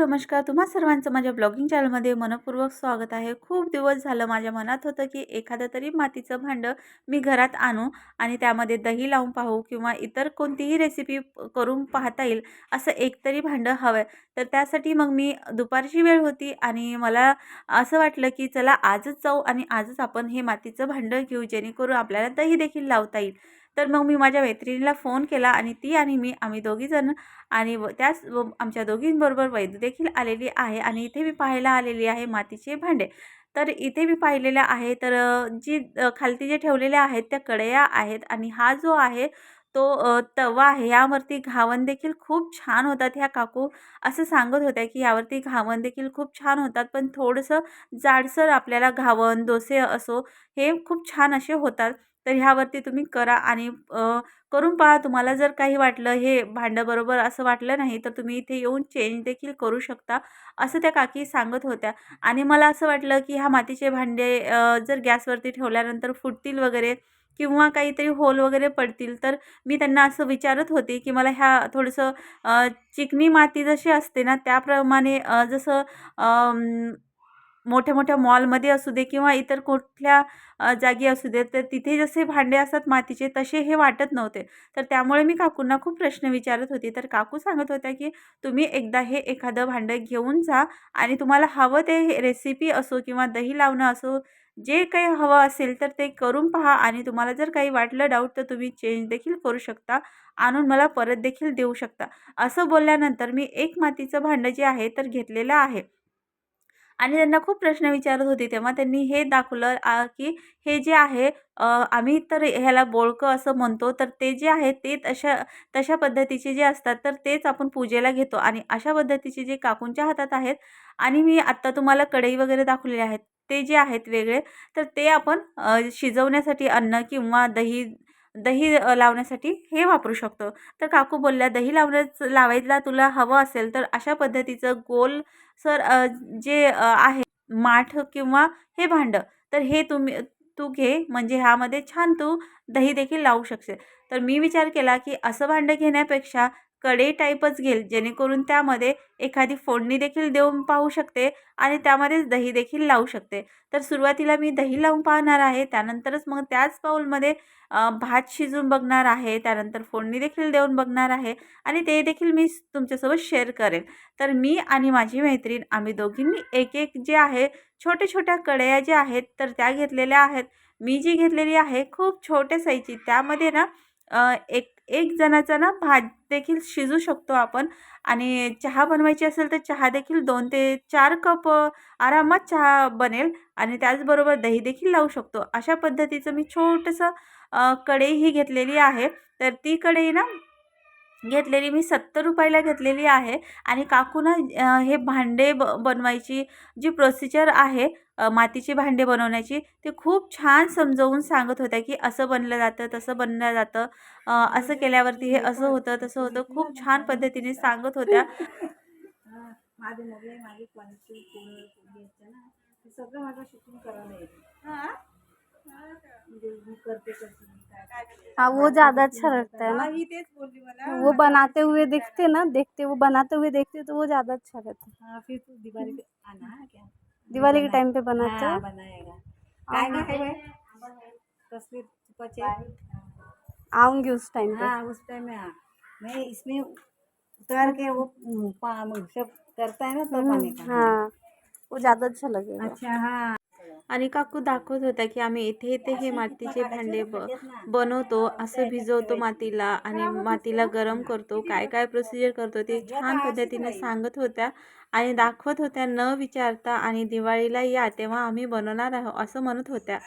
नमस्कार. तुम्हा सर्वांचं माझ्या ब्लॉगिंग चॅनलमध्ये मनपूर्वक स्वागत आहे. खूप दिवस झालं माझ्या मनात होतं की एखादं तरी मातीचं भांडं मी घरात आणू आणि त्यामध्ये दही लावून पाहू किंवा इतर कोणतीही रेसिपी करून पाहता येईल असं एकतरी भांडं हवं आहे तर त्यासाठी मग मी दुपारची वेळ होती आणि मला असं वाटलं की चला आजच जाऊ आणि आजच आपण हे मातीचं भांडं घेऊ जेणेकरून आपल्याला दही देखील लावता येईल. तर मग मी माझ्या मैत्रिणीला फोन केला आणि ती आणि मी आम्ही दोघीजण आणि व त्याच आमच्या दोघींबरोबर वैद्य देखील आलेली आहे आणि इथे मी पाहायला आलेली आहे मातीचे भांडे. तर इथे मी पाहिलेलं आहे तर जी खालती जे ठेवलेल्या आहेत त्या कडया आहेत आणि हा जो आहे तो तवा आहे. यावरती घावण देखील खूप छान होतात ह्या काकू. असं सांगत होत्या की यावरती घावण देखील खूप छान होतात पण थोडंसं जाडसर आपल्याला घावण डोसे असो हे खूप छान असे होतात. तर ह्यावरती तुम्ही करा आणि करून पहा. तुम्हाला जर काही वाटलं हे भांडं बरोबर असं वाटलं नाही तर तुम्ही इथे येऊन चेंज देखील करू शकता असं त्या काकी सांगत होत्या. आणि मला असं वाटलं की ह्या मातीचे भांडे जर गॅसवरती ठेवल्यानंतर फुटतील वगैरे किंवा काहीतरी होल वगैरे पडतील तर मी त्यांना असं विचारत होते की मला ह्या थोडंसं चिकनी चिकणी माती जशी असते ना त्याप्रमाणे जसं मोठ्या मोठ्या मॉलमध्ये असू दे किंवा इतर कुठल्या जागी असू दे तर तिथे जसे भांडे असतात मातीचे तसे हे वाटत नव्हते. तर त्यामुळे मी काकूंना खूप प्रश्न विचारत होते. तर काकू सांगत होत्या की तुम्ही एकदा हे एखादं भांडं घेऊन जा आणि तुम्हाला हवं ते रेसिपी असो किंवा दही लावणं असो जे काही हवं असेल तर ते करून पहा आणि तुम्हाला जर काही वाटलं डाऊट तर तुम्ही चेंज देखील करू शकता. आणून मला परत देखील देऊ शकता. असं बोलल्यानंतर मी एक मातीचं भांडं जे आहे तर घेतलेलं आहे. आणि त्यांना खूप प्रश्न विचारत होते तेव्हा त्यांनी हे दाखवलं की हे जे आहे आम्ही तर ह्याला बोळकं असं म्हणतो तर ते जे आहे ते तशा तशा पद्धतीचे जे असतात तर तेच आपण पूजेला घेतो. आणि अशा पद्धतीचे जे काकूंच्या हातात आहेत आणि मी आत्ता तुम्हाला कढई वगैरे दाखवलेले आहेत ते जे आहेत वेगळे तर ते आपण शिजवण्यासाठी अन्न किंवा दही दही लावण्यासाठी हे वापरू शकतो. तर काकू बोलल्या दही लावण्याच लावायला तुला हवं असेल तर अशा पद्धतीचं गोल सर जे आहे माठ किंवा हे भांडं तर हे तुम्ही तू घे म्हणजे ह्यामध्ये छान तू दही देखील लावू शकशील. तर मी विचार केला की असं भांडं घेण्यापेक्षा कढई टाईपच घेईल जेणेकरून त्यामध्ये एखादी फोडणी देखील देऊन पाहू शकते आणि त्यामध्येच दही देखील लावू शकते. तर सुरुवातीला मी दही लावून पाहणार आहे त्यानंतरच मग त्याच बाऊलमध्ये भात शिजून बघणार आहे त्यानंतर फोडणी देखील देऊन बघणार आहे आणि ते देखील मी तुमच्यासोबत शेअर करेन. तर मी आणि माझी मैत्रीण आम्ही दोघींनी एक एक जे आहे छोट्या छोट्या कढया ज्या आहेत तर त्या घेतलेल्या आहेत. मी जी घेतलेली आहे खूप छोट्या साईजची त्यामध्ये ना एक एक जणाचा ना भात देखील शिजू शकतो आपण आणि चहा बनवायची असेल तर चहा देखील दोन ते चार कप आरामात चहा बनेल आणि त्याचबरोबर दही देखील लावू शकतो. अशा पद्धतीचं मी छोटंसं कढईही कढई ही घेतलेली आहे. तर ती कढई ना घेतलेली मी सत्तर रुपयाला घेतलेली आहे आणि काकूनं हे भांडे ब बनवायची जी प्रोसिजर आहे मातीची भांडे बनवण्याची ते खूप छान समजवून सांगत होत्या की असं बनलं जातं तसं बनलं जातं. असं केल्यावरती हे असं होतं तसं होतं. खूप छान पद्धतीने सांगत होत्या. हा, माझे माझी ना ते सगळं माझं शूटिंग करायला येते वो ज़्यादा अच्छा लगता है ना। तेच बोलली मला वो बनाते हुए देखते ना देखते वो बनाते हुए देखते तो वो ज़्यादा अच्छा रहता है। फिर तू दिवाली पे आना क्या? दिवाली के टाइम पे बनाते हाँ, हो बनाएगा। है? आऊँगी उस टाइम पे। हाँ उस टाइम में हाँ। मैं इसमें उतार के वो हम्म, सब करता है ना तो हाँ। वो ज़्यादा अच्छा लगेगा। अच्छा हाँ। आणि काकू दाखवत होत्या की आम्ही इथे इथे हे मातीचे भांडे ब बनवतो असं भिजवतो मातीला आणि मातीला गरम करतो. काय काय प्रोसिजर करतो ते छान पद्धतीने सांगत होत्या आणि दाखवत होत्या न विचारता आणि दिवाळीला या तेव्हा आम्ही बनवणार आहोत असं म्हणत होत्या.